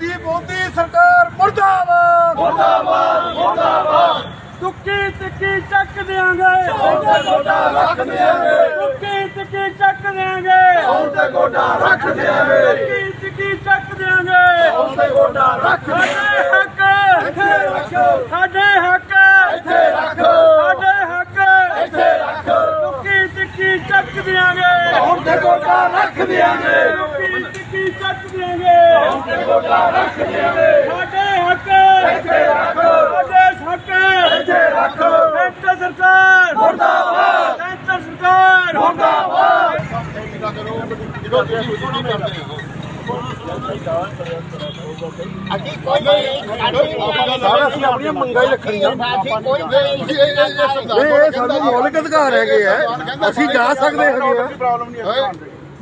ਦੀ ਮੋਦੀ ਸਰਕਾਰ ਮੁਰਦਾਬਾਦ। ਮੁਰਦਾਬਾਦ ਮੁਰਦਾਬਾਦ। ਤੁੱਕੀ ਤਿੱਕੀ ਚੱਕ ਹੁਣ ਤੇ ਗੋਡਾ ਰੱਖ ਦਿਆਂਗੇ। ਤੁੱਕੀ ਤਿੱਕੀ ਚੱਕ ਹੁਣ ਤੇ ਗੋਡਾ ਰੱਖ ਦਿਆਂਗੇ। ਤੁੱਕੀ ਤਿੱਕੀ ਚੱਕ ਹੁਣ ਤੇ ਗੋਡਾ ਰੱਖ ਸਾਡੇ ਹੱਕ ਇੱਥੇ ਰੱਖੋ। ਸਾਡੇ ਹੱਕ। ਇੱਥੇ ਰੱਖੋ। ਸਾਡੇ ਹੱਕ। ਇੱਥੇ ਰੱਖੋ। ਤੁੱਕੀ ਤਿੱਕੀ ਚੱਕ ਹੁਣ ਤੇ ਗੋਡਾ ਰੱਖ ਦਿਆਂਗੇ ਤੁੱਕੀ ਤਿੱਕੀ ਚੱਕ ਦਿਆਂਗੇ ਗੋਡਾ ਰੱਖ ਦਿਆਂਗੇ ਸਾਡੇ ਹੱਕ ਇੱਥੇ ਰੱਖੋ। ਸਾਡੇ ਹੱਕ ਇੱਥੇ ਰੱਖੋ। ਸੈਂਟਰ ਸਰਕਾਰ। ਮੁਰਦਾਬਾਦ। ਸੈਂਟਰ ਸਰਕਾਰ। ਮੁਰਦਾਬਾਦ। ਸਾਰਾ ਅਸੀਂ ਆਪਣੀਆਂ ਮੰਗਾਂ ਹੀ ਰੱਖਣੀਆਂ ਇਹ ਸਾਡੇ ਮੌਲਿਕ ਅਧਿਕਾਰ ਹੈਗੇ ਆ। ਅਸੀਂ ਜਾ ਸਕਦੇ ਹੈਗੇ ਆ।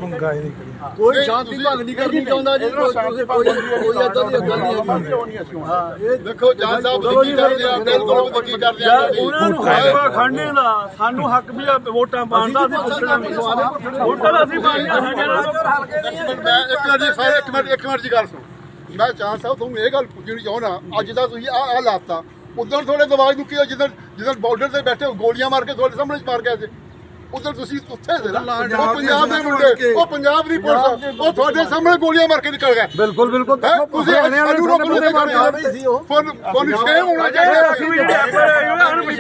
ਕੋਈ ਸ਼ਾਂਤੀ ਭੰਗ ਨਹੀਂ ਕਰਨੀ ਚਾਹੁੰਦਾ ਜੀ। ਕੋਈ ਏਦਾਂ ਦੀ ਗੱਲ ਨਹੀਂ ਹੈਗੀ ਦੇਖੋ ਜੱਜ ਸਾਹਿਬ ਤੁਸੀਂ ਕੀ ਕਰਦੇ ਆ ਬਿਲਕੁਲ ਪਤਾ ਕੀ ਕਰਦੇ ਆ ਉਹਨਾਂ ਨੂੰ ਹੱਕ ਖੰਡੇ ਦਾ ਸਾਨੂੰ ਹੱਕ ਵੀ ਆ ਵੋਟਾਂ ਪਾਉਣ ਦਾ ਅਸੀਂ ਪੁੱਛਣਾ ਨਹੀਂ ਵੋਟਾਂ ਅਸੀਂ ਪਾਉਣੀਆਂ ਸਾਡੇ ਨਾਲ। ਇੱਕ ਮਿੰਟ ਮੈਂ ਇੱਕ ਮਿੰਟ ਜੀ ਸਾਰੇ ਇੱਕ ਮਿੰਟ ਇੱਕ ਮਿੰਟ ਦੀ ਗੱਲ ਸੁਣੋ। ਮੈਂ ਚਾਹ ਸਾਹਿਬ ਤੁਹਾਨੂੰ ਇਹ ਗੱਲ ਪੁੱਛਣੀ ਚਾਹੁੰਦਾ ਅੱਜ ਦਾ ਤੁਸੀਂ ਆ ਆ ਲਾਤਾ। ਉਦੋਂ ਥੋੜੇ ਦਵਾਈ ਦੁੱਕੀ ਹੋ ਜਿੱਦਣ ਜਿੱਦਣ ਬਾਰਡਰ ਤੇ ਬੈਠੇ ਗੋਲੀਆਂ ਮਾਰ ਕੇ ਤੁਹਾਡੇ ਸਾਹਮਣੇ ਮਾਰ ਗਏ ਸੀ। ਉਦੋਂ ਤੁਸੀਂ ਉੱਥੇ ਸੀ ਨਾ ਉਹ ਪੰਜਾਬ ਦੇ ਮੁੰਡੇ ਉਹ ਪੰਜਾਬ ਦੀ ਪੁਲਿਸ ਉਹ ਤੁਹਾਡੇ ਸਾਹਮਣੇ ਗੋਲੀਆਂ ਮਾਰ ਕੇ ਨਿਕਲ ਗਏ। ਬਿਲਕੁਲ ਬਿਲਕੁਲ? ਤੁਸੀਂ ਅਜੂ ਰੋਕ ਲੋ ਤੇ ਕਰਦੇ ਕਰਦੇ ਫੋਨ ਫੋਨ ਸ਼ੇਮ ਹੋਣਾ ਚਾਹੀਦਾ।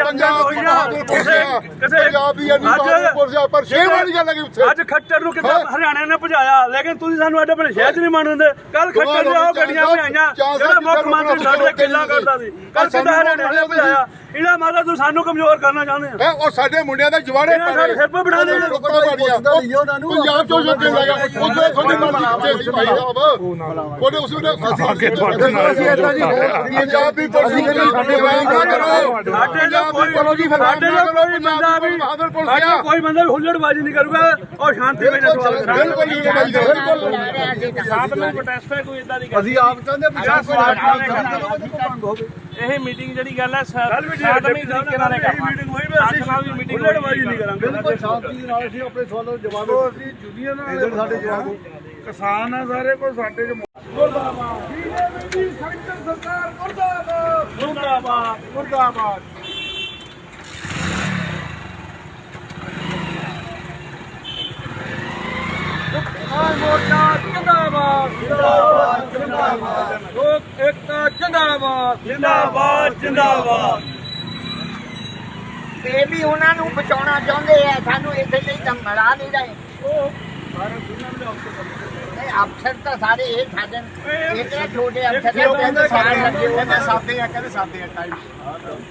ਪੰਜਾਬ ਹੋਈ ਨਾ ਕਿਸੇ ਪੰਜਾਬ ਦੀ ਅਨੀ ਪੁਲਿਸ ਪਰ ਸ਼ੇਮ ਵਾਲੀ ਗੱਲ ਹੈ ਕਿ ਉੱਥੇ। ਅੱਜ ਖੱਟਰ ਨੂੰ ਕਿੱਦਾਂ ਹਰਿਆਣੇ ਨੇ ਭਜਾਇਆ? ਲੇਕਿਨ ਤੁਸੀਂ ਸਾਨੂੰ ਸਾਡੇ ਆਪਣੇ ਸ਼ਹਿਰ 'ਚ ਨਹੀਂ ਮੰਨਦੇ। ਕੱਲ ਖੱਟਰ ਦੇ ਆਓ ਗੱਡੀਆਂ ਭਜਾਈਆਂ। ਜਿਹੜਾ ਮੁੱਖ ਮੰਤਰੀ ਸਾਡੇ ਕਿੱਲਾ ਕਰਦਾ ਸੀ। ਕੱਲ ਕਿੱਦਾਂ ਹਰਿਆਣੇ ਨੇ ਭਜਾਇਆ? ਇਹਦਾ ਮਾਦਾ ਤੂੰ ਸਾਨੂੰ ਕਮਜ਼ੋਰ ਕਰਨਾ ਚਾਹੁੰਦੇ ਆ। ਹੈ? ਉਹ ਸਾਡੇ ਮੁੰਡਿਆਂ ਦੇ ਜਵਾੜੇ ਇਹਨਾਂ ਸਾਡੇ ਸਿਰ 'ਤੇ ਬਿਠਾ ਦੇਣਾ। ਪੰਜਾਬ ਚੋਂ ਕੇ ਲਗਾ ਉਹਦੇ ਤੁਹਾਡੀ ਮਰਜ਼ੀ ਕਿੱਥੇ ਸੀ ਭਾਈ ਸਾਹਿਬ। ਉਹਦੇ ਉਸ ਵੇਲੇ ਅਸੀਂ ਅਸੀਂ ਏਦਾਂ ਜੀ ਪੰਜਾਬ ਦੀ ਪੁਲਿਸ ਨੂੰ ਸਾਡੇ ਕਰੋ ਸਾਡੇ ਦਾ ਕੋਈ ਸਾਡੇ ਦਾ ਕੋਈ ਬੰਦਾ ਵੀ ਸਾਡੇ ਕੋਈ ਬੰਦਾ ਵੀ ਹੁੱਲੜਬਾਜ਼ੀ ਨਹੀਂ ਕਰੂਗਾ ਔਰ ਸ਼ਾਂਤੀ ਵਿੱਚ ਬਿਲਕੁਲ ਸਾਧ ਨੂੰ ਪ੍ਰੋਟੈਸਟ ਹੈ ਕੋਈ ਇਦਾਂ ਦੀ ਅਸੀਂ ਆਪ ਚਾਹੁੰਦੇ ਪੰਜਾਬ ਇਹ ਮੀਟਿੰਗ ਜਿਹੜੀ ਗੱਲ ਹੈ ਕੱਲ ਸਾਦਮੀ ਤਰੀਕੇ ਨਾਲ ਮੀਟਿੰਗ ਹੋਈ ਵੀ ਅਸੀਂ ਨਾਲ ਵੀ ਮੀਟਿੰਗ ਹੁੱਲੜਬਾਜ਼ੀ ਨਹੀਂ ਕਰਾਂਗੇ। ਬਿਲਕੁਲ ਸ਼ਾਂਤੀ ਦੇ ਨਾਲ ਅਸੀਂ ਆਪਣੇ ਸਵਾਲਾਂ ਦੇ ਜਵਾਬ ਅਸੀਂ ਯੂਨੀਅਨ ਵਾਲੇ ਸਾਡੇ ਜਵਾਬ ਕਿਸਾਨ ਆ ਸਾਰੇ ਕੋਈ ਸਾਡੇ ਚ ਮੁਰਦਾਬਾਦ ਬੀਜੇਪੀ ਸੈਂਟਰ ਸਰਕਾਰ ਮੁਰਦਾਬਾਦ। ਮੁਰਦਾਬਾਦ। ਮੁਰਦਾਬਾਦ। ਕਿਸਾਨ ਮੋਰਚਾ ਜਿੰਦਾਬਾਦ ਜਿੰਦਾਬਾਦ। ਜਿੰਦਾਬਾਦ ਲੋਕ ਏਕਤਾ ਜਿੰਦਾਬਾਦ ਜਿੰਦਾਬਾਦ ਜਿੰਦਾਬਾਦ ਇਹ ਵੀ ਉਹਨਾਂ ਨੂੰ ਬਚਾਉਣਾ ਚਾਹੁੰਦੇ ਆ ਸਾਨੂੰ ਇੱਥੇ ਤਾਂ ਮਿਲਾ ਨਹੀਂ ਰਹੇ। ਇਹ ਅਫਸਰ ਤਾਂ ਸਾਰੇ ਇਹ ਸਾਡੇ ਇਹ ਕਿਹੜੇ ਛੋਟੇ ਅਫਸਰ ਨੇ ਕਹਿੰਦੇ ਸਾਰੇ ਲੱਗੇ ਹੋਏ ਨੇ ਸਾਦੇ ਆ ਕਹਿੰਦੇ ਸਾਦੇ ਆ ਟਾਈਮ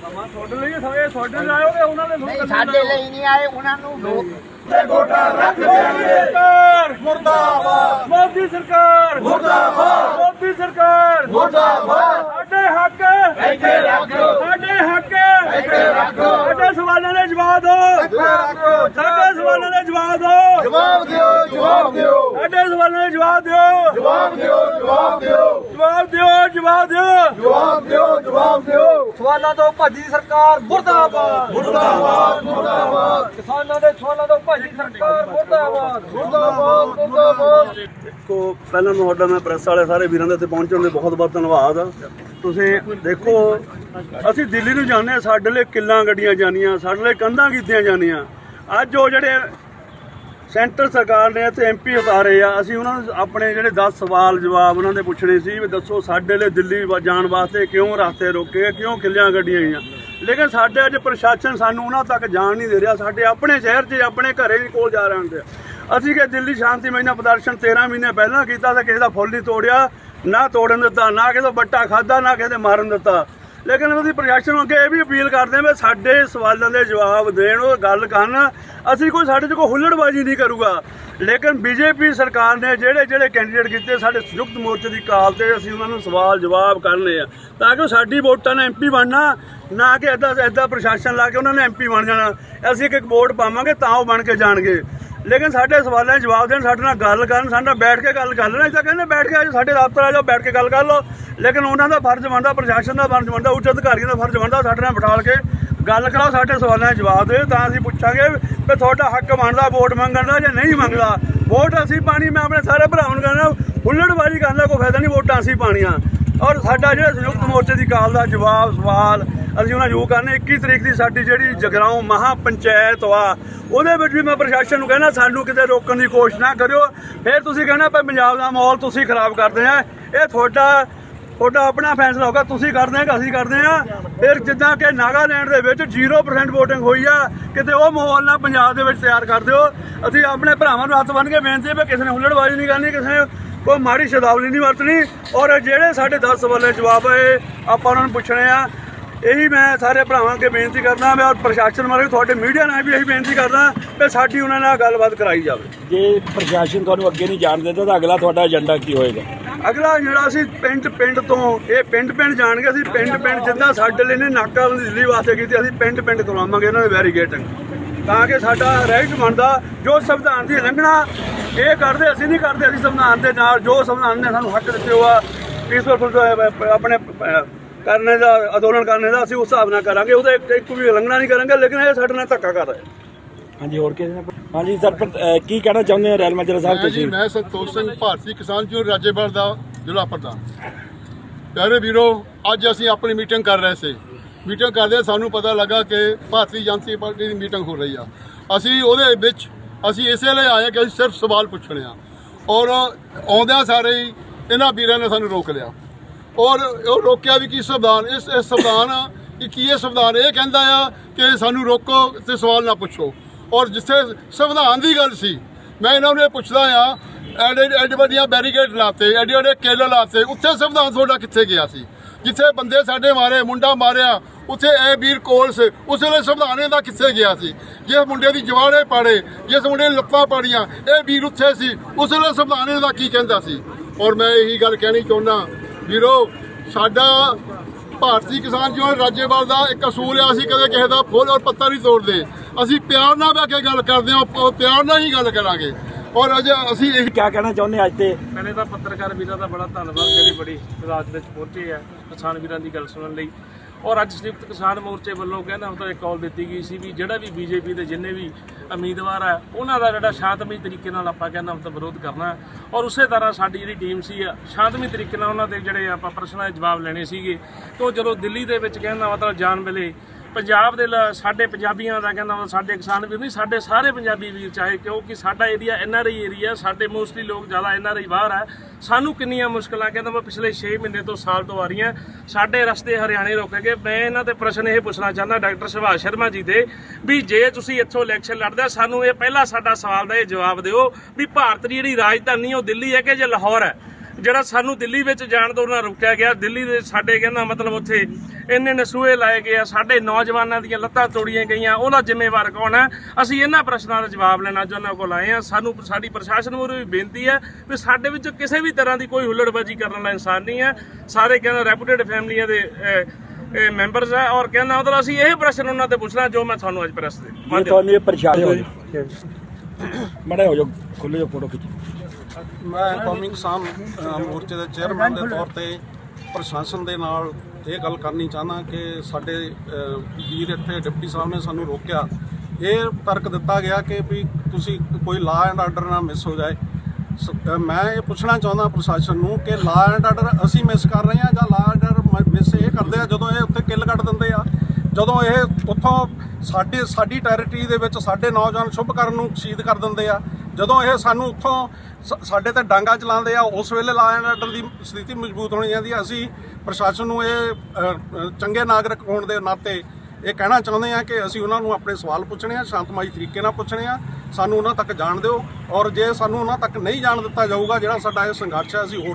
ਸਮਾਂ ਤੁਹਾਡੇ ਲਈ ਸਾਰੇ ਤੁਹਾਡੇ ਲਈ ਆਇਓਗੇ ਉਹਨਾਂ ਦੇ ਨਹੀਂ ਸਾਡੇ ਲਈ ਨਹੀਂ ਆਏ ਉਹਨਾਂ ਨੂੰ ਲੋਕ ਸਰਕਾਰ ਮੁਰਦਾਬਾਦ ਮੋਦੀ ਸਰਕਾਰ! ਮੁਰਦਾਬਾਦ! ਮੋਦੀ ਸਰਕਾਰ! ਮੁਰਦਾਬਾਦ ਸਾਡੇ ਹੱਕ ਇੱਥੇ ਰੱਖੋ ਸਾਡੇ ਹੱਕ ਇੱਥੇ ਰੱਖੋ ਸਾਡੇ ਸਵਾਲਾਂ ਦੇ ਜਵਾਬ ਦਿਓ ਰੱਖੋ ਸਾਡੇ ਸਵਾਲਾਂ ਦੇ ਜਵਾਬ ਦਿਓ ਜਵਾਬ ਦਿਓ ਜਵਾਬ ਦਿਓ ਸਾਡੇ ਸਵਾਲਾਂ ਦੇ ਜਵਾਬ ਦਿਓ ਜਵਾਬ ਦਿਓ ਜਵਾਬ ਦਿਓ। ਜਵਾਬ ਦਿਓ ਜਵਾਬ ਦਿਓ। ਜਵਾਬ ਦਿਓ ਜਵਾਬ ਦਿਓ। ਸਵਾਲਾਂ ਤੋਂ ਭੱਜੀ ਸਰਕਾਰ ਮੁਰਦਾਬਾਦ। ਮੁਰਦਾਬਾਦ ਮੁਰਦਾਬਾਦ। ਕਿਸਾਨਾਂ ਦੇ ਸਵਾਲਾਂ ਤੋਂ ਭੱਜੀ ਸਰਕਾਰ ਮੁਰਦਾਬਾਦ। ਮੁਰਦਾਬਾਦ ਮੁਰਦਾਬਾਦ। ਦੇਖੋ ਪਹਿਲਾਂ ਤੁਹਾਡਾ ਮੈਂ ਪ੍ਰੈਸ ਵਾਲੇ ਸਾਰੇ ਵੀਰਾਂ ਦੇ ਇੱਥੇ ਪਹੁੰਚਣ ਦੇ ਬਹੁਤ ਬਹੁਤ ਧੰਨਵਾਦ। ਤੁਸੀਂ ਦੇਖੋ ਅਸੀਂ ਦਿੱਲੀ ਨੂੰ ਜਾਂਦੇ ਹਾਂ ਸਾਡੇ ਲਈ ਕਿੱਲਾਂ ਗੱਡੀਆਂ ਜਾਂਦੀਆਂ ਸਾਡੇ ਲਈ ਕੰਧਾਂ ਕੀਤੀਆਂ ਜਾਂਦੀਆਂ ਅੱਜ ਉਹ ਜਿਹੜੇ ਸੈਂਟਰ ਸਰਕਾਰ ਨੇ ਇੱਥੇ ਐਮਪੀ ਉਤਾਰੇ ਆ। ਅਸੀਂ ਉਹਨਾਂ ਨੂੰ ਆਪਣੇ ਜਿਹੜੇ 10 ਸਵਾਲ ਜਵਾਬ ਉਹਨਾਂ ਦੇ ਪੁੱਛਣੇ ਸੀ ਵੀ ਦੱਸੋ ਸਾਡੇ ਲਈ ਦਿੱਲੀ ਵਾ- ਜਾਣ ਵਾਸਤੇ ਕਿਉਂ ਰਸਤੇ ਰੋਕੇ ਕਿਉਂ ਕਿੱਲਿਆਂ ਗੱਡੀਆਂ ਗਈਆਂ ਲੇਕਿਨ ਸਾਡੇ ਅੱਜ ਪ੍ਰਸ਼ਾਸਨ ਸਾਨੂੰ ਉਹਨਾਂ ਤੱਕ ਜਾਣ ਨਹੀਂ ਦੇ ਰਿਹਾ। ਸਾਡੇ ਆਪਣੇ ਸ਼ਹਿਰ 'ਚ, ਆਪਣੇ ਘਰੇ ਵੀ ਕੋਲ ਜਾ ਰਹੇ ਹੁੰਦੇ ਆ। ਅਸੀਂ ਕਿ ਦਿੱਲੀ ਸ਼ਾਂਤੀ ਮਹੀਨਾ ਪ੍ਰਦਰਸ਼ਨ 13 ਮਹੀਨੇ ਪਹਿਲਾਂ ਕੀਤਾ ਤਾਂ ਕਿਸੇ ਦਾ ਫੁੱਲ ਨਹੀਂ ਤੋੜਿਆ, ਨਾ ਤੋੜਨ ਦਿੱਤਾ, ਨਾ ਕਿਸੇ ਦਾ ਬੱਟਾ ਖਾਦਾ ਨਾ ਕਿਸੇ ਦੇ ਮਾਰਨ ਦਿੱਤਾ। ਲੇਕਿਨ ਅਸੀਂ ਪ੍ਰਸ਼ਾਸਨ ਨੂੰ ਅੱਗੇ ਇਹ ਵੀ ਅਪੀਲ ਕਰਦੇ ਹਾਂ ਵੀ ਸਾਡੇ ਸਵਾਲਾਂ ਦੇ ਜਵਾਬ ਦੇਣ, ਉਹ ਗੱਲ ਕਰਨ। ਅਸੀਂ ਕੋਈ ਸਾਡੇ 'ਚ ਕੋਈ ਹੁੱਲੜਬਾਜ਼ੀ ਨਹੀਂ ਕਰੂਗਾ। ਲੇਕਿਨ ਬੀਜੇਪੀ ਸਰਕਾਰ ਨੇ ਜਿਹੜੇ ਜਿਹੜੇ ਕੈਂਡੀਡੇਟ ਕੀਤੇ ਸਾਡੇ ਸੰਯੁਕਤ ਮੋਰਚੇ ਦੀ ਕਾਲ ਤੇ ਅਸੀਂ ਉਹਨਾਂ ਨੂੰ ਸਵਾਲ ਜਵਾਬ ਕਰਨੇ ਆ। ਤਾਂ ਕਿ ਸਾਡੀ ਵੋਟਾਂ ਨਾਲ ਐਮਪੀ ਬਣਨਾ ਨਾ ਕਿ ਐਦਾਂ ਐਦਾਂ ਪ੍ਰਸ਼ਾਸਨ ਲਾ ਕੇ ਉਹਨਾਂ ਨੇ ਐਮਪੀ ਬਣ ਜਾਣਾ। ਅਸੀਂ ਇੱਕ ਇੱਕ ਵੋਟ ਪਾਵਾਂਗੇ ਤਾਂ ਉਹ ਬਣ ਕੇ ਜਾਣਗੇ। ਲੇਕਿਨ ਸਾਡੇ ਸਵਾਲਾਂ ਦੇ ਜਵਾਬ ਦੇਣ, ਸਾਡੇ ਨਾਲ ਗੱਲ ਕਰਨ, ਸਾਡੇ ਨਾਲ ਬੈਠ ਕੇ ਗੱਲ ਕਰ ਲੈਣਾ। ਅਸੀਂ ਤਾਂ ਕਹਿੰਦੇ ਬੈਠ ਕੇ ਆਜੋ ਸਾਡੇ ਦਫ਼ਤਰ ਆ ਜਾਓ, ਬੈਠ ਕੇ ਗੱਲ ਕਰ ਲਓ। ਲੇਕਿਨ ਉਹਨਾਂ ਦਾ ਫਰਜ਼ ਬਣਦਾ, ਪ੍ਰਸ਼ਾਸਨ ਦਾ ਫਰਜ਼ ਬਣਦਾ, ਉੱਚ ਅਧਿਕਾਰੀਆਂ ਦਾ ਫਰਜ਼ ਬਣਦਾ, ਸਾਡੇ ਨਾਲ ਬਿਠਾਲ ਕੇ ਗੱਲ ਕਰਾਓ, ਸਾਡੇ ਸਵਾਲਾਂ ਦੇ ਜਵਾਬ ਦਿਓ। ਤਾਂ ਅਸੀਂ ਪੁੱਛਾਂਗੇ ਵੀ ਤੁਹਾਡਾ ਹੱਕ ਬਣਦਾ, ਵੋਟ ਮੰਗਣ ਦਾ ਜਾਂ ਨਹੀਂ ਮੰਗਦਾ। ਵੋਟ ਅਸੀਂ ਪਾਣੀ, ਮੈਂ ਆਪਣੇ ਸਾਰੇ ਭਰਾਵਾਂ ਨੂੰ ਕਹਿੰਦਾ, ਹੁੱਲੜਬਾਜ਼ੀ ਕਰਨ ਦਾ ਕੋਈ ਫਾਇਦਾ ਨਹੀਂ ਵੋਟਾਂ ਅਸੀਂ ਪਾਣੀਆਂ ਔਰ ਸਾਡਾ ਜਿਹੜਾ ਸੰਯੁਕਤ ਮੋਰਚੇ ਦੀ ਕਾਲ ਦਾ ਜਵਾਬ, ਸਵਾਲ ਅਸੀਂ ਉਹਨਾਂ ਯੂ ਕਰਨੇ 21 ਤਰੀਕ ਦੀ ਸਾਡੀ ਜਿਹੜੀ ਜਗਰਾਉਂ ਮਹਾ ਪੰਚਾਇਤ ਵਾ ਉਹਦੇ ਵਿੱਚ ਵੀ ਮੈਂ ਪ੍ਰਸ਼ਾਸਨ ਨੂੰ ਕਹਿੰਦਾ, ਸਾਨੂੰ ਕਿਤੇ ਰੋਕਣ ਦੀ ਕੋਸ਼ਿਸ਼ ਨਾ ਕਰਿਓ। ਫਿਰ ਤੁਸੀਂ ਕਹਿਣਾ ਵੀ ਪੰਜਾਬ ਦਾ ਮਾਹੌਲ ਤੁਸੀਂ ਖਰਾਬ ਕਰਦੇ ਆ। ਇਹ ਤੁਹਾਡਾ ਤੁਹਾਡਾ ਆਪਣਾ ਫੈਸਲਾ ਹੋਗਾ ਤੁਸੀਂ ਕਰਦੇ ਆ ਕਿ ਅਸੀਂ ਕਰਦੇ ਆ। ਫਿਰ ਜਿੱਦਾਂ ਕਿ ਨਾਗਾਲੈਂਡ ਦੇ ਵਿੱਚ 0% VOTING ਹੋਈ ਆ, ਕਿਤੇ ਉਹ ਮਾਹੌਲ ਨਾ ਪੰਜਾਬ ਦੇ ਵਿੱਚ ਤਿਆਰ ਕਰ ਦਿਓ। ਅਸੀਂ ਆਪਣੇ ਭਰਾਵਾਂ ਨੂੰ ਹੱਥ ਬੰਨ ਕੇ ਬੇਨਤੀ ਹੈ ਵੀ ਕਿਸੇ ਨੇ ਹੁੱਲੜਬਾਜ਼ੀ ਨਹੀਂ ਕਰਨੀ, ਕਿਸੇ ਨੇ ਕੋਈ ਮਾੜੀ ਸ਼ਬਦਾਵਲੀ ਨਹੀਂ ਵਰਤਣੀ। ਔਰ ਜਿਹੜੇ ਸਾਡੇ 10 ਸਵਾਲੇ ਜਵਾਬ ਹੈ ਆਪਾਂ ਉਹਨਾਂ ਨੂੰ ਪੁੱਛਣੇ ਆ। ਇਹੀ ਮੈਂ ਸਾਰੇ ਭਰਾਵਾਂ ਅੱਗੇ ਬੇਨਤੀ ਕਰਦਾ ਮੈਂ ਔਰ ਪ੍ਰਸ਼ਾਸਨ ਬਾਰੇ ਤੁਹਾਡੇ ਮੀਡੀਆ ਨਾਲ ਵੀ ਇਹੀ ਬੇਨਤੀ ਕਰਦਾ ਕਿ ਸਾਡੀ ਉਹਨਾਂ ਨਾਲ ਗੱਲਬਾਤ ਕਰਾਈ ਜਾਵੇ। ਜੇ ਪ੍ਰਸ਼ਾਸਨ ਤੁਹਾਨੂੰ ਅੱਗੇ ਨਹੀਂ ਜਾਣ ਦਿੰਦਾ ਤਾਂ ਅਗਲਾ ਤੁਹਾਡਾ ਏਜੰਡਾ ਕੀ ਹੋਏਗਾ? ਅਗਲਾ ਜਿਹੜਾ ਅਸੀਂ ਪਿੰਡ ਪਿੰਡ ਤੋਂ ਇਹ ਪਿੰਡ ਪਿੰਡ ਜਾਣਗੇ ਅਸੀਂ ਪਿੰਡ ਪਿੰਡ ਜਿੱਦਾਂ ਸਾਡੇ ਲਈ ਨੇ ਨਾਕਾਬੰਦੀ ਦਿੱਲੀ ਵਾਸਤੇ ਕੀਤੀ ਅਸੀਂ ਪਿੰਡ ਪਿੰਡ ਕਰਵਾਵਾਂਗੇ ਇਹਨਾਂ ਦੇ ਵੈਰੀਗੇਟਿੰਗ ਤਾਂ ਕਿ ਸਾਡਾ ਰਾਈਟ ਬਣਦਾ ਜੋ ਸੰਵਿਧਾਨ ਦੀ ਲੰਘਣਾ ਇਹ ਕਰਦੇ ਅਸੀਂ ਨਹੀਂ ਕਰਦੇ ਅਸੀਂ ਸੰਵਿਧਾਨ ਦੇ ਨਾਲ ਜੋ ਸੰਵਿਧਾਨ ਨੇ ਸਾਨੂੰ ਹੱਕ ਦਿੱਤੇ ਹੋਆ ਪੀਸਫੁਲ ਆਪਣੇ ਕਰਨੇ ਦਾ ਅੰਦੋਲਨ ਕਰਨੇ ਦਾ ਅਸੀਂ ਉਸ ਹਿਸਾਬ ਨਾਲ ਕਰਾਂਗੇ ਉਹਦੇ ਇੱਕ- ਇੱਕ ਵੀ ਉਲੰਘਣਾ ਨਹੀਂ ਕਰਾਂਗੇ ਲੇਕਿਨ ਇਹ ਸਾਡੇ ਨਾਲ ਧੱਕਾ ਕਰ ਰਿਹਾ ਹਾਂਜੀ ਹੋਰ ਕਿਸੇ ਨੇ ਹਾਂਜੀ ਸਰ ਕੀ ਕਹਿਣਾ ਚਾਹੁੰਦੇ ਹੋ ਰੈਲ ਮਾਜਰਾ ਸਾਹਿਬ ਤੁਸੀਂ? ਮੈਂ ਸੰਤੋਖ ਸਿੰਘ ਭਾਰਤੀ ਕਿਸਾਨ ਯੂਨੀਅਨ ਰਾਜੇਵਾਲ ਦਾ ਜ਼ਿਲ੍ਹਾ ਪ੍ਰਧਾਨ। ਪਿਆਰੇ ਵੀਰੋ ਅੱਜ ਅਸੀਂ ਆਪਣੀ ਮੀਟਿੰਗ ਕਰ ਰਹੇ ਸੀ। ਮੀਟਿੰਗ ਕਰਦੇ ਸਾਨੂੰ ਪਤਾ ਲੱਗਾ ਕਿ ਭਾਰਤੀ ਜਨਤਾ ਪਾਰਟੀ ਦੀ ਮੀਟਿੰਗ ਹੋ ਰਹੀ ਆ। ਅਸੀਂ ਉਹਦੇ ਵਿੱਚ ਅਸੀਂ ਇਸੇ ਲਈ ਆਏ ਕਿ ਅਸੀਂ ਸਿਰਫ ਸਵਾਲ ਪੁੱਛਣੇ ਆ। ਔਰ ਆਉਂਦਿਆਂ ਸਾਰੇ ਹੀ ਇਹਨਾਂ ਵੀਰਾਂ ਨੇ ਸਾਨੂੰ ਰੋਕ ਲਿਆ। ਔਰ ਉਹ ਰੋਕਿਆ ਵੀ ਕੀ ਸੰਵਿਧਾਨ, ਇਸ ਇਸ ਸੰਵਿਧਾਨ ਕਿ ਕੀ ਇਹ ਸੰਵਿਧਾਨ ਇਹ ਕਹਿੰਦਾ ਆ ਕਿ ਸਾਨੂੰ ਰੋਕੋ ਤੇ ਸਵਾਲ ਨਾ ਪੁੱਛੋ। ਔਰ ਜਿੱਥੇ ਸੰਵਿਧਾਨ ਦੀ ਗੱਲ ਸੀ, ਮੈਂ ਇਹਨਾਂ ਨੂੰ ਇਹ ਪੁੱਛਦਾ ਆ, ਐਡੇ ਐਡੇ ਵੱਡੀਆਂ ਬੈਰੀਕੇਡ ਲਾਤੇ, ਐਡੇ ਐਡੇ ਕੇਲ ਲਾਤੇ, ਉੱਥੇ ਸੰਵਿਧਾਨ ਤੁਹਾਡਾ ਕਿੱਥੇ ਗਿਆ ਸੀ? ਜਿੱਥੇ ਬੰਦੇ ਸਾਡੇ ਮਾਰੇ, ਮੁੰਡਾ ਮਾਰਿਆ, ਉੱਥੇ ਇਹ ਵੀਰ ਕੋਲਸ, ਉਸ ਵੇਲੇ ਸੰਵਿਧਾਨ ਦਾ ਕਿੱਥੇ ਗਿਆ ਸੀ? ਜਿਸ ਮੁੰਡੇ ਦੀ ਜਵਾੜੇ ਪਾੜੇ ਜਿਸ ਮੁੰਡੇ ਨੇ ਲੱਤਾਂ ਪਾੜੀਆਂ, ਇਹ ਵੀਰ ਉੱਥੇ ਸੀ, ਉਸ ਵੇਲੇ ਸੰਵਿਧਾਨ ਦਾ ਕੀ ਕਹਿੰਦਾ ਸੀ? ਔਰ ਮੈਂ ਇਹੀ ਗੱਲ ਕਹਿਣੀ ਚਾਹੁੰਦਾ ਵੀਰੋ ਸਾਡਾ ਭਾਰਤੀ ਕਿਸਾਨ ਯੂਨੀਅਨ ਰਾਜੇਵਾਲ ਦਾ ਇੱਕ ਅਸੂਲ ਹੈ ਅਸੀਂ ਕਦੇ ਕਿਸੇ ਦਾ ਫੁੱਲ ਔਰ ਪੱਤਾ ਨਹੀਂ ਤੋੜਦੇ। ਅਸੀਂ ਪਿਆਰ ਨਾਲ ਬਹਿ ਕੇ ਗੱਲ ਕਰਦੇ ਹਾਂ ਔਰ ਪਿਆਰ ਨਾਲ ਹੀ ਗੱਲ ਕਰਾਂਗੇ। ਔਰ ਅਜ ਅਸੀਂ ਇਹ ਕੀ ਕਹਿਣਾ ਚਾਹੁੰਦੇ ਹੋ ਅੱਜ ਤੇ? ਪਹਿਲੇ ਤਾਂ ਪੱਤਰਕਾਰ ਵੀਰਾਂ ਦਾ ਬੜਾ ਧੰਨਵਾਦ ਜਿਹੜੀ ਬੜੀ ਰਾਜ ਵਿੱਚ ਪਹੁੰਚੇ ਆ ਕਿਸਾਨ ਵੀਰਾਂ ਦੀ ਗੱਲ ਸੁਣਨ ਲਈ। ਔਰ ਅੱਜ ਸੰਯੁਕਤ ਕਿਸਾਨ ਮੋਰਚੇ ਵੱਲੋਂ ਕਹਿੰਦਾ ਹੁੰਦਾ ਇੱਕ ਕਾਲ ਦਿੱਤੀ ਗਈ ਸੀ ਵੀ ਜਿਹੜਾ ਵੀ ਬੀਜੇਪੀ ਦੇ ਜਿੰਨੇ ਵੀ ਉਮੀਦਵਾਰ ਆ, ਉਹਨਾਂ ਦਾ ਜਿਹੜਾ ਸ਼ਾਂਤਮਈ ਤਰੀਕੇ ਨਾਲ ਆਪਾਂ ਕਹਿੰਦਾ ਮਤਲਬ ਵਿਰੋਧ ਕਰਨਾ। ਔਰ ਉਸੇ ਤਰ੍ਹਾਂ ਸਾਡੀ ਜਿਹੜੀ ਟੀਮ ਸੀ ਆ ਸ਼ਾਂਤਮਈ ਤਰੀਕੇ ਨਾਲ ਉਹਨਾਂ ਦੇ ਜਿਹੜੇ ਆਪਾਂ ਪ੍ਰਸ਼ਨਾਂ ਦੇ ਜਵਾਬ ਲੈਣੇ ਸੀਗੇ। ਤੋਂ ਜਦੋਂ ਦਿੱਲੀ ਦੇ ਵਿੱਚ ਕਹਿੰਦਾ ਮਤਲਬ ਜਾਣ ਵੇਲੇ ਪੰਜਾਬ ਦੇ ਲ- ਸਾਡੇ ਪੰਜਾਬੀਆਂ ਦਾ ਕਹਿੰਦਾ ਮਤਲਬ ਸਾਡੇ ਕਿਸਾਨ ਵੀਰ ਨਹੀਂ, ਸਾਡੇ ਸਾਰੇ ਪੰਜਾਬੀ ਵੀਰ, ਚਾਹੇ ਕਿਉਂਕਿ ਸਾਡਾ ਏਰੀਆ ਐਨਆਰਆਈ ਏਰੀਆ ਸਾਡੇ ਮੋਸਟਲੀ ਲੋਕ ਜ਼ਿਆਦਾ ਐਨਆਰਆਈ ਬਾਹਰ ਆ ਸਾਨੂੰ ਕਿੰਨੀਆਂ ਮੁਸ਼ਕਲਾਂ, ਕਹਿੰਦਾ ਮੈਂ ਪਿਛਲੇ 6 ਮਹੀਨੇ ਤੋਂ ਸਾਲ ਤੋਂ ਆ ਰਹੀਆਂ ਸਾਡੇ ਰਸਤੇ ਹਰਿਆਣੇ ਰੋਕੇ ਗਏ। ਮੈਂ ਇਹਨਾਂ ਤੇ ਪ੍ਰਸ਼ਨ ਇਹ ਪੁੱਛਣਾ ਚਾਹੁੰਦਾ ਡਾਕਟਰ ਸੁਭਾਸ਼ ਸ਼ਰਮਾ ਜੀ ਦੇ ਵੀ ਜੇ ਤੁਸੀਂ ਇੱਥੋਂ ਇਲੈਕਸ਼ਨ ਲੜਦੇ, ਸਾਨੂੰ ਇਹ ਪਹਿਲਾ ਸਾਡਾ ਸਵਾਲ ਦਾ ਇਹ ਜਵਾਬ ਦਿਓ ਵੀ ਭਾਰਤ ਦੀ ਜਿਹੜੀ ਰਾਜਧਾਨੀ ਉਹ ਦਿੱਲੀ ਹੈ ਕਿ ਜੇ ਲਾਹੌਰ ਹੈ? ਜਿਹੜਾ ਸਾਨੂੰ ਦਿੱਲੀ ਵਿੱਚ ਜਾਣ ਤੋਂ ਉਹਨਾਂ ਰੋਕਿਆ ਗਿਆ। ਦਿੱਲੀ ਦੇ ਸਾਡੇ ਕਹਿੰਦਾ ਮਤਲਬ ਉੱਥੇ ਇੰਨੇ ਨਸੂਏ ਲਾਏ ਗਏ ਆ ਸਾਡੇ ਨੌਜਵਾਨਾਂ ਦੀਆਂ ਲੱਤਾਂ ਤੋੜੀਆਂ ਗਈਆਂ ਉਹਦਾ ਜ਼ਿੰਮੇਵਾਰ ਕੌਣ ਹੈ ਅਸੀਂ ਇਹਨਾਂ ਪ੍ਰਸ਼ਨਾਂ ਦਾ ਜਵਾਬ ਲੈਣਾ ਜੋ ਉਹਨਾਂ ਕੋਲ ਆਏ ਆ। ਸਾਨੂੰ ਸਾਡੀ ਪ੍ਰਸ਼ਾਸਨ ਵੱਲੋਂ ਵੀ ਬੇਨਤੀ ਹੈ ਵੀ ਸਾਡੇ ਵਿੱਚ ਕਿਸੇ ਵੀ ਤਰ੍ਹਾਂ ਦੀ ਕੋਈ ਹੁੱਲੜਬਾਜ਼ੀ ਕਰਨ ਵਾਲਾ ਇਨਸਾਨ ਨਹੀਂ ਹੈ ਸਾਰੇ ਕਹਿੰਦਾ ਰੈਪੂਟੇਡ ਫੈਮਲੀਆਂ ਦੇ ਇਹ ਮੈਂਬਰਸ ਆ ਔਰ ਕਹਿੰਦਾ ਮਤਲਬ ਅਸੀਂ ਇਹ ਪ੍ਰਸ਼ਨ ਉਹਨਾਂ ਤੇ ਪੁੱਛਣਾ ਜੋ ਮੈਂ ਤੁਹਾਨੂੰ ਅੱਜ ਪ੍ਰੈਸ ਦੇ ਜੇ ਤੁਹਾਨੂੰ ਇਹ ਪਰੇਸ਼ਾਨੀ ਹੋ ਮੜੇ ਹੋ ਜਾਓ ਖੁੱਲੇ ਜੋ ਫੋਟੋ ਖਿੱਚ। ਮੈਂ ਕੌਮੀ ਕਿਸਾਨ ਅ, ਮੋਰਚੇ ਦੇ ਚੇਅਰਮੈਨ ਦੇ ਤੌਰ ਤੇ ਪ੍ਰਸ਼ਾਸਨ ਦੇ ਨਾਲ ਇਹ ਗੱਲ ਕਰਨੀ ਚਾਹੁੰਦਾ ਕਿ ਸਾਡੇ ਅ, ਵੀਰ ਇੱਥੇ ਡਿਪਟੀ ਸਾਹਿਬ ਨੇ ਸਾਨੂੰ ਰੋਕਿਆ। ਇਹ ਤਰਕ ਦਿੱਤਾ ਗਿਆ ਕਿ ਵੀ ਤੁਸੀਂ ਕੋਈ ਲਾ ਐਂਡ ਆਰਡਰ ਨਾ ਮਿਸ ਹੋ ਜਾਏ। ਸ- ਅ, ਮੈਂ ਇਹ ਪੁੱਛਣਾ ਚਾਹੁੰਦਾ ਪ੍ਰਸ਼ਾਸਨ ਨੂੰ ਕਿ ਲਾਅ ਐਂਡ ਆਰਡਰ ਅਸੀਂ ਮਿਸ ਕਰ ਰਹੇ ਹਾਂ ਜਾਂ ਲਾ ਆਰਡਰ ਮਿਸ ਇਹ ਕਰਦੇ ਆ ਜਦੋਂ ਇਹ ਉੱਥੇ ਕਿੱਲ ਕੱਢ ਦਿੰਦੇ ਆ? ਜਦੋਂ ਇਹ ਉੱਥੋਂ ਸਾਡੇ ਸਾਡੀ ਟੈਰੀਟਰੀ ਦੇ ਵਿੱਚ ਸਾਡੇ ਨੌਜਵਾਨ ਸ਼ੁਭ ਕਰਨ ਨੂੰ ਸ਼ਹੀਦ ਕਰ ਦਿੰਦੇ ਆ? ਜਦੋਂ ਇਹ ਸਾਨੂੰ ਉੱਥੋਂ ਸ- ਸਾਡੇ ਤੇ ਡਾਂਗਾ ਚਲਾਉਂਦੇ ਆ, ਉਸ ਵੇਲੇ ਲਾ ਐਂਡ ਆਰਡਰ ਦੀ ਸਥਿਤੀ ਮਜ਼ਬੂਤ ਹੋਣੀ ਜਾਂਦੀ ਆ। ਅਸੀਂ ਪ੍ਰਸ਼ਾਸਨ ਨੂੰ ਇਹ ਚੰਗੇ ਨਾਗਰਿਕ ਹੋਣ ਦੇ ਨਾਤੇ ਇਹ ਕਹਿਣਾ ਚਾਹੁੰਦੇ ਆ ਕਿ ਅਸੀਂ ਉਹਨਾਂ ਨੂੰ ਆਪਣੇ ਸਵਾਲ ਪੁੱਛਣੇ ਆ, ਸ਼ਾਂਤਮਈ ਤਰੀਕੇ ਨਾਲ ਪੁੱਛਣੇ ਆ। ਸਾਨੂੰ ਉਹਨਾਂ ਤੱਕ ਜਾਣ ਦਿਓ ਔਰ ਜੇ ਸਾਨੂੰ ਉਹਨਾਂ ਤੱਕ ਨਹੀਂ ਜਾਣ ਦਿੱਤਾ ਜਾਊਗਾ, ਜਿਹੜਾ ਸਾਡਾ ਇਹ ਸੰਘਰਸ਼ ਹੈ, ਅਸੀਂ